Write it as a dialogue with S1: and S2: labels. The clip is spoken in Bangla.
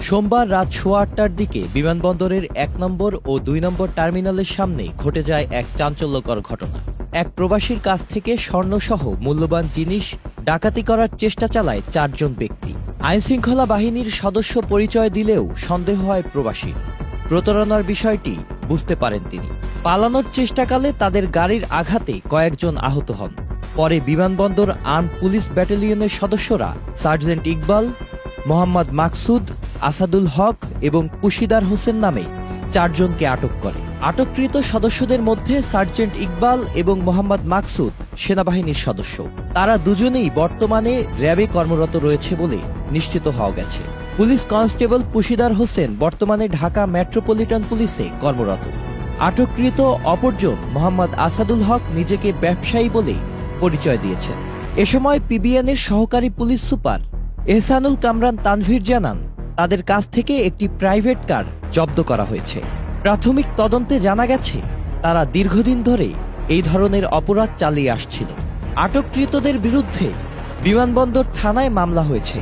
S1: সোমবার রাত সোয়া আটটার দিকে বিমানবন্দরের এক নম্বর ও দুই নম্বর টার্মিনালের সামনে ঘটে যায় এক চাঞ্চল্যকর ঘটনা। এক প্রবাসীর কাছ থেকে স্বর্ণসহ মূল্যবান জিনিস ডাকাতি করার চেষ্টা চালায় চারজন ব্যক্তি। আইনশৃঙ্খলা বাহিনীর সদস্য পরিচয় দিলেও সন্দেহ হয় প্রবাসীর। প্রতারণার বিষয়টি বুঝতে পারেন তিনি। পালানোর চেষ্টাকালে তাদের গাড়ির আঘাতে কয়েকজন আহত হন। পরে বিমানবন্দর আর্ম পুলিশ ব্যাটালিয়নের সদস্যরা সার্জেন্ট ইকবাল, মোহাম্মদ মাকসুদ, আসাদুল হক এবং পুশিদার হোসেন নামে চারজনকে আটক করে। আটককৃত সদস্যদের মধ্যে সার্জেন্ট ইকবাল এবং মোহাম্মদ মাকসুদ সেনাবাহিনীর সদস্য। তারা দুজনেই বর্তমানে র্যাবে কর্মরত রয়েছে বলে নিশ্চিত হওয়া গেছে। পুলিশ কনস্টেবল পুশিদার হোসেন বর্তমানে ঢাকা মেট্রোপলিটন পুলিশে কর্মরত। আটককৃত অপরজন মোহাম্মদ আসাদুল হক নিজেকে ব্যবসায়ী বলে পরিচয় দিয়েছেন। এ সময় পিবিএনের সহকারী পুলিশ সুপার এহসানুল কামরান তানভীর জানান, তাদের কাছ থেকে একটি প্রাইভেট কার জব্দ করা হয়েছে। প্রাথমিক তদন্তে জানা গেছে, তারা দীর্ঘদিন ধরে এই ধরনের অপরাধ চালিয়ে আসছিল। আটককৃতদের বিরুদ্ধে বিমানবন্দর থানায় মামলা হয়েছে।